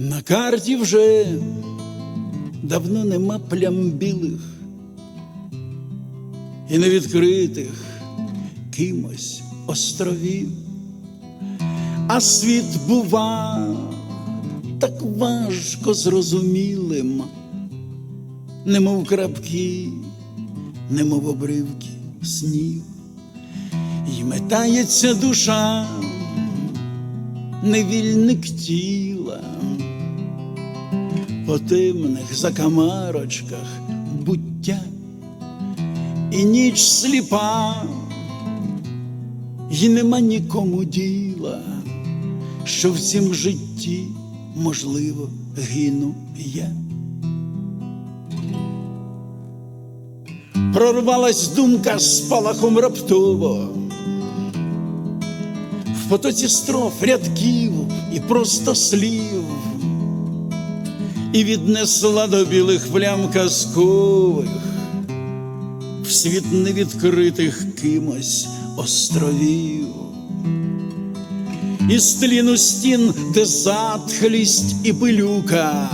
На карті вже давно нема плям білих і невідкритих кимось островів, а світ бува так важко зрозумілим, немов крапки, немов обривки снів, і метається душа, невільник тіла по темних закамарочках буття, і ніч сліпа, і нема нікому діла, що в цім житті, можливо, гину я. Прорвалась думка спалахом раптово, в потоці строф, рядків і просто слів і віднесла до білих плям казкових, в світ невідкритих кимось островів, і стліну стін, де затхлість і пилюка,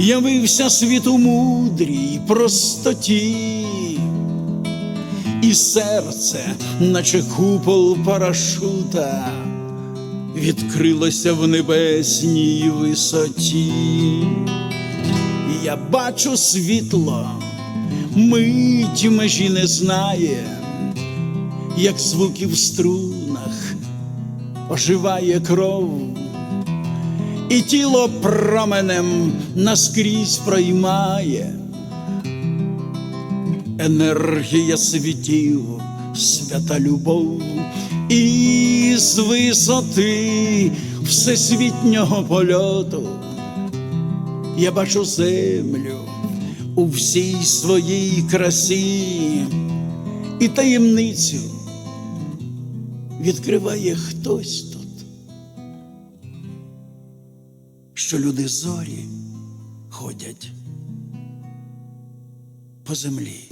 явився світ у мудрій простоті, і серце, наче купол парашута відкрилося в небесній висоті. Я бачу світло, мить межі не знає, як звуки в струнах оживає кров, і тіло променем наскрізь проймає. Енергія світів, свята любов, і з висоти всесвітнього польоту я бачу землю у всій своїй красі, і таємницю відкриває хтось тут, що люди зорі ходять по землі.